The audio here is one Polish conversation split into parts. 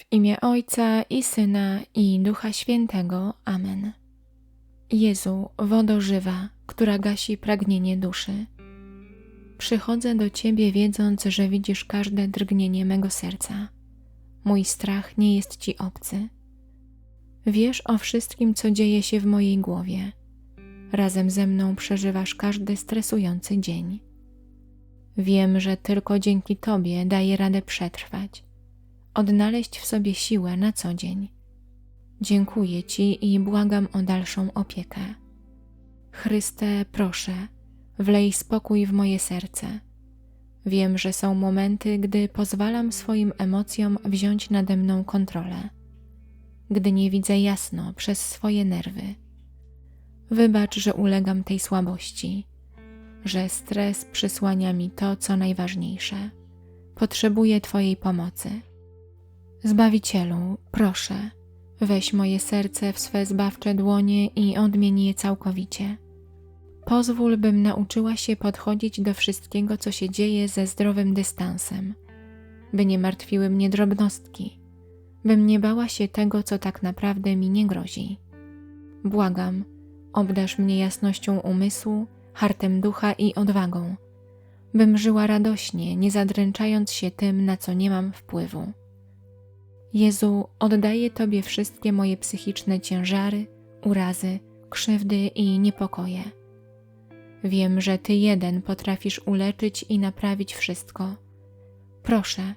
W imię Ojca i Syna i Ducha Świętego. Amen. Jezu, wodo żywa, która gasi pragnienie duszy. Przychodzę do Ciebie wiedząc, że widzisz każde drgnienie mego serca. Mój strach nie jest Ci obcy. Wiesz o wszystkim, co dzieje się w mojej głowie. Razem ze mną przeżywasz każdy stresujący dzień. Wiem, że tylko dzięki Tobie daję radę przetrwać, odnaleźć w sobie siłę na co dzień. Dziękuję Ci i błagam o dalszą opiekę. Chryste, proszę, wlej spokój w moje serce. Wiem, że są momenty, gdy pozwalam swoim emocjom wziąć nade mną kontrolę, gdy nie widzę jasno przez swoje nerwy. Wybacz, że ulegam tej słabości, że stres przysłania mi to, co najważniejsze. Potrzebuję Twojej pomocy. Zbawicielu, proszę, weź moje serce w swe zbawcze dłonie i odmień je całkowicie. Pozwól, bym nauczyła się podchodzić do wszystkiego, co się dzieje ze zdrowym dystansem, by nie martwiły mnie drobnostki, bym nie bała się tego, co tak naprawdę mi nie grozi. Błagam, obdasz mnie jasnością umysłu, hartem ducha i odwagą, bym żyła radośnie, nie zadręczając się tym, na co nie mam wpływu. Jezu, oddaję Tobie wszystkie moje psychiczne ciężary, urazy, krzywdy i niepokoje. Wiem, że Ty jeden potrafisz uleczyć i naprawić wszystko. Proszę,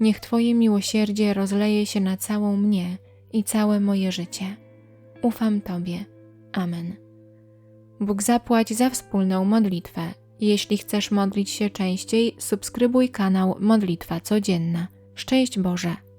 niech Twoje miłosierdzie rozleje się na całą mnie i całe moje życie. Ufam Tobie. Amen. Bóg zapłać za wspólną modlitwę. Jeśli chcesz modlić się częściej, subskrybuj kanał Modlitwa Codzienna. Szczęść Boże!